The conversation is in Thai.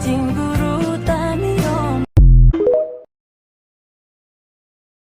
静。